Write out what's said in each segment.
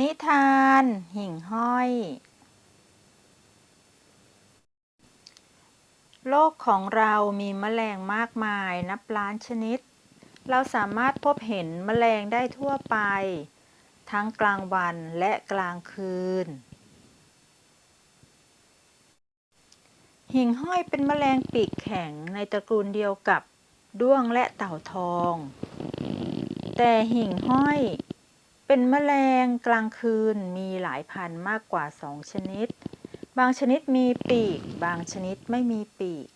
นิทาน หิ่งห้อย โลกของเรามีแมลงมากมายนับล้านชนิด เราสามารถพบเห็นแมลงได้ทั่วไป ทั้งกลางวันและกลางคืน หิ่งห้อยเป็นแมลงปีกแข็งในตระกูลเดียวกับด้วงและเต่าทอง แต่หิ่งห้อย เป็นแมลงกลางคืนมีหลายพันมากกว่าสองชนิด บางชนิดมีปีก บางชนิดไม่มีปีก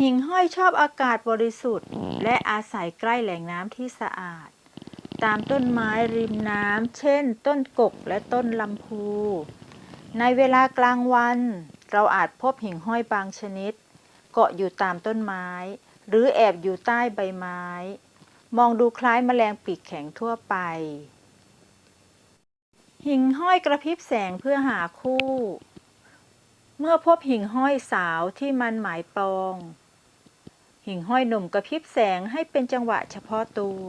หิ่งห้อยชอบอากาศบริสุทธิ์ และอาศัยใกล้แหล่งน้ำที่สะอาด ตามต้นไม้ริมน้ำ เช่น ต้นกกและต้นลำพู ในเวลากลางวัน เราอาจพบหิ่งห้อยบางชนิด เกาะอยู่ตามต้นไม้ หรือแอบอยู่ใต้ใบไม้ มองดูคล้ายแมลงปีกแข็งทั่วไป หิ่งห้อยกระพริบแสงเพื่อหาคู่ เมื่อพบหิ่งห้อยสาวที่มันหมายปอง หิ่งห้อยหนุ่มกระพริบแสงให้เป็นจังหวะเฉพาะตัว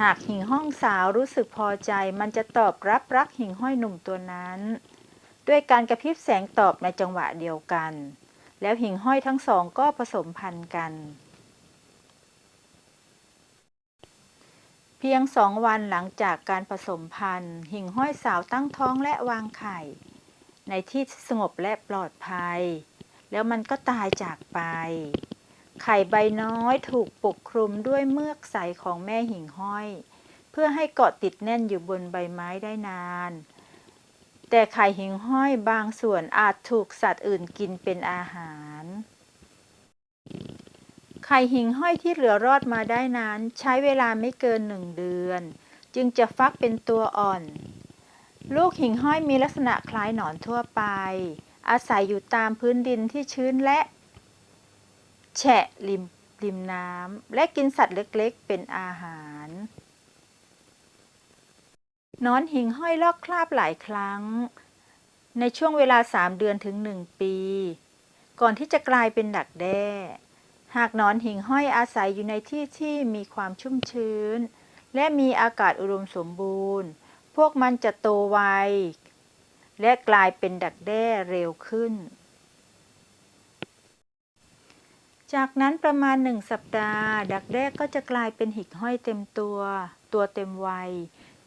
หากหิ่งห้องสาวรู้สึกพอใจ มันจะตอบรับรักหิ่งห้อยหนุ่มตัวนั้น ด้วยการกระพริบแสงตอบในจังหวะเดียวกัน แล้วหิ่งห้อยทั้งสองก็ผสมพันธุ์กัน พียงสองวันหลังจากการผสมพันธุ์ หิ่งห้อยสาวตั้งท้องและวางไข่ ในที่สงบและปลอดภัย แล้วมันก็ตายจากไป ไข่ใบน้อยถูกปกคลุมด้วยเมือกใสของแม่หิ่งห้อย เพื่อให้เกาะติดแน่นอยู่บนใบไม้ได้นาน แต่ไข่หิ่งห้อยบางส่วนอาจถูกสัตว์อื่นกินเป็นอาหาร ไข่หิ่งห้อยที่เหลือรอดมาได้นั้น ใช้เวลาไม่เกินหนึ่งเดือน จึงจะฟักเป็นตัวอ่อน ลูกหิ่งห้อยมีลักษณะคล้ายหนอนทั่วไป อาศัยอยู่ตามพื้นดินที่ชื้นและแฉะริมริมน้ำและกินสัตว์เล็กๆ เป็นอาหารนอนหิ่งห้อยลอกคราบหลายครั้ง ในช่วงเวลา 3 เดือนถึง 1 ปี ก่อนที่จะกลายเป็นดักแด้ หากนอนหิ่งห้อยอาศัยอยู่ในที่ที่มีความชุ่มชื้น และมีอากาศอุดมสมบูรณ์ พวกมันจะโตไว และกลายเป็นดักแด้เร็วขึ้น จากนั้นประมาณหนึ่งสัปดาห์ ดักแด้ก็จะกลายเป็นหิ่งห้อยเต็มตัว ตัวเต็มวัย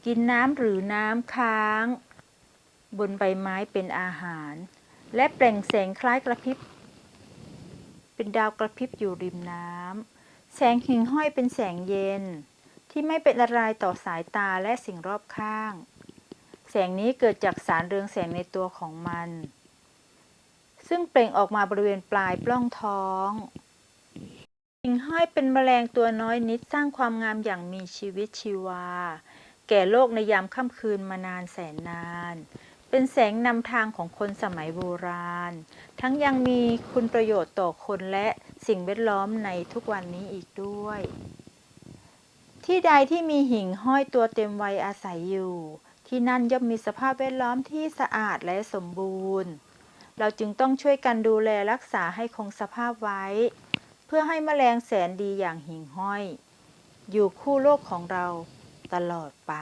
กินน้ำหรือน้ำค้าง บนใบไม้เป็นอาหาร และเปล่งแสงคล้ายกระพริบ เป็นดาวกระพริบอยู่ริมน้ำ แสงหิ่งห้อยเป็นแสงเย็น ที่ไม่เป็นอันตรายต่อสายตาและสิ่งรอบข้าง แสงนี้เกิดจากสารเรืองแสงในตัวของมัน ซึ่งเปล่งออกมาบริเวณปลายปล้องท้องหิ่งห้อยเป็นแมลงตัวน้อยนิดสร้างความงามอย่างมีชีวิตชีวา แก่โลกในยามค่ำคืนมานานแสนนาน เป็นแสงนำทางของคนสมัยโบราณ ทั้งยังมีคุณประโยชน์ต่อคนและสิ่งแวดล้อมในทุกวันนี้อีกด้วย ที่ใดที่มีหิ่งห้อยตัวเต็มวัยอาศัยอยู่ ที่นั่นย่อมมีสภาพแวดล้อมที่สะอาดและสมบูรณ์ เราจึงต้องช่วยกันดูแลรักษาให้คงสภาพไว้ เพื่อให้แมลงแสนดีอย่างหิ่งห้อย อยู่คู่โลกของเราตลอดไป